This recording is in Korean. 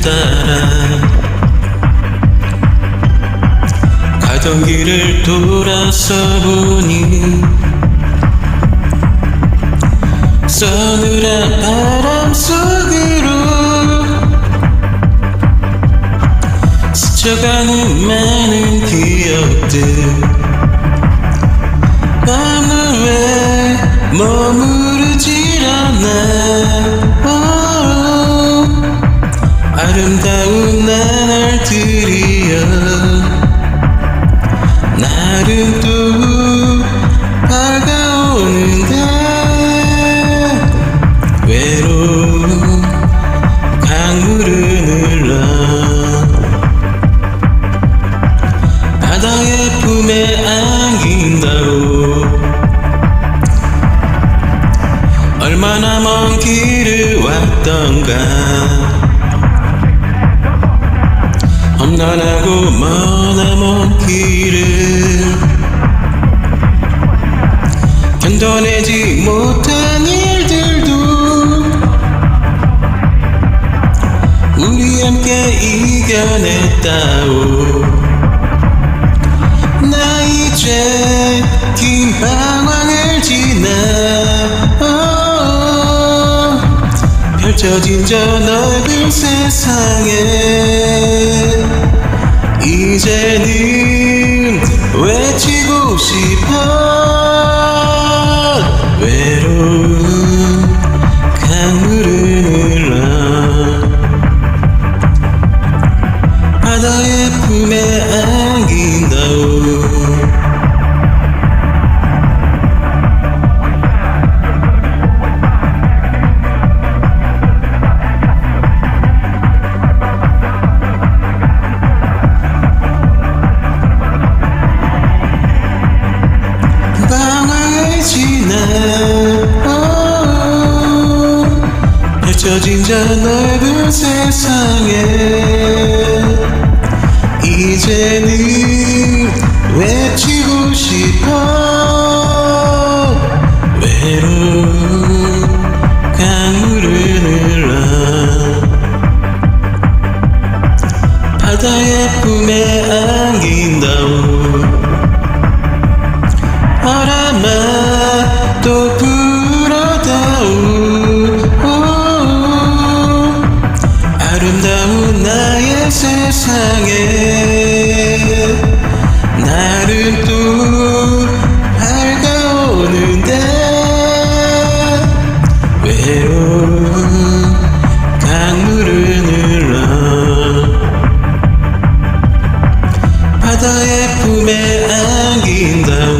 따라. 가던 길을 돌아서 보니 서늘한 바람 속으로 스쳐가는 많은 기억들 날은 또 밝아오는데 외로운 강물은 흘러 바다의 품에 안긴다오 얼마나 먼 길을 왔던가 험난하고 머나먼 길을 견뎌내지 못한 일들도 우리 함께 이겨냈다오. 나 이제 긴 방황을 지나 어, 펼쳐진 저 넓은 세상에 이제는 외치고 싶어 외로운 강물을 흘러 바다의 품에 저 넓은 세상에 이제는 외치고 싶어 외로운 강물을 흘러 바다의 품에 안긴다오 바람아 또 불 아름다운 나의 세상에 나를 또 밝아오는데 외로운 강물은 흘러 바다의 품에 안긴다